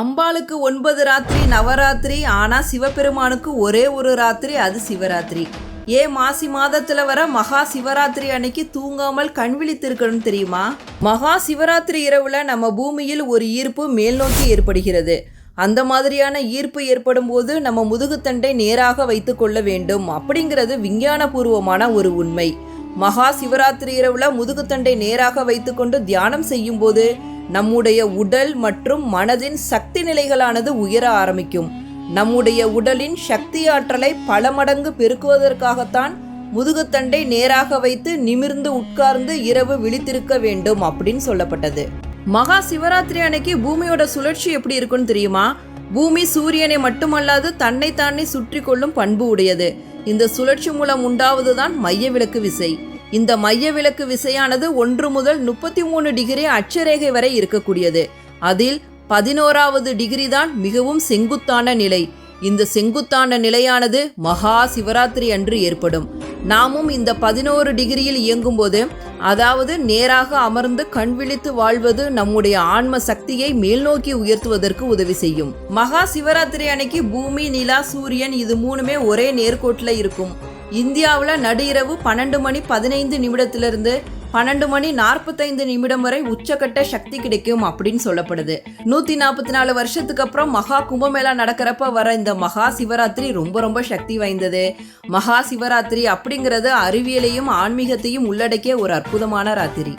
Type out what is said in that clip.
அம்பாளுக்கு ஒன்பது ராத்திரி நவராத்திரி ஆனால் சிவபெருமானுக்கு ஒரே ஒரு ராத்திரி அது சிவராத்திரி. ஏன் மாசி மாதத்துல வர மகா சிவராத்திரி அன்னைக்கு தூங்காமல் கண் விழித்திருக்கணும் தெரியுமா? மகா சிவராத்திரி இரவுல நம்ம பூமியில் ஒரு ஈர்ப்பு மேல் நோக்கி ஏற்படுகிறது. அந்த மாதிரியான ஈர்ப்பு ஏற்படும் போது நம்ம முதுகுத்தண்டை நேராக வைத்து கொள்ள வேண்டும். அப்படிங்கிறது விஞ்ஞானபூர்வமான ஒரு உண்மை. மகா சிவராத்திரி இரவுல முதுகுத்தண்டை நேராக வைத்துக்கொண்டு தியானம் செய்யும்போது நம்முடைய உடல் மற்றும் மனதின் சக்தி நிலைகளானது உயர ஆரம்பிக்கும். நம்முடைய உடலின் சக்தி ஆற்றலை பல மடங்கு பெருக்குவதற்காகத்தான் முதுகுத்தண்டை நேராக வைத்து நிமிர்ந்து உட்கார்ந்து இரவு விழித்திருக்க வேண்டும் அப்படின்னு சொல்லப்பட்டது. மகா சிவராத்திரி அன்னைக்கு பூமியோட சுழற்சி எப்படி இருக்குன்னு தெரியுமா? பூமி சூரியனை மட்டுமல்லாது தன்னை தானே சுற்றி கொள்ளும் பண்பு உடையது. இந்த சுழற்சி மூலம் உண்டாவதுதான் மைய விளக்கு விசை. இந்த மைய விளக்கு விசையானது ஒன்று முதல் முப்பத்தி மூணு டிகிரி அட்சரேகை வரை இருக்கக்கூடியது. அதில் பதினோராவது டிகிரி தான் மிகவும் செங்குத்தான நிலை. இந்த செங்குத்தான நிலையானது மகா சிவராத்திரி அன்று ஏற்படும். நாமும் இந்த பதினோரு டிகிரியில் இயங்கும்போது அதாவது நேராக அமர்ந்து கண் விழித்து வாழ்வது நம்முடைய ஆன்ம சக்தியை மேல்நோக்கி உயர்த்துவதற்கு உதவி செய்யும். மகா சிவராத்திரி அன்னைக்கு பூமி நிலா சூரியன் இது மூணுமே ஒரே நேர்கோட்டில் இருக்கும். இந்தியாவில் நடு இரவு பன்னெண்டு மணி பதினைந்து நிமிடத்திலிருந்து பன்னெண்டு மணி நாற்பத்தைந்து நிமிடம் வரை உச்சக்கட்ட சக்தி கிடைக்கும் அப்படின்னு சொல்லப்படுது. நூத்தி நாற்பத்தி நாலு வருஷத்துக்கு அப்புறம் மகா கும்பமேளா நடக்கிறப்ப வர இந்த மகா சிவராத்திரி ரொம்ப ரொம்ப சக்தி வாய்ந்தது. மகா சிவராத்திரி அப்படிங்கிறது அறிவியலையும் ஆன்மீகத்தையும் உள்ளடக்கிய ஒரு அற்புதமான ராத்திரி.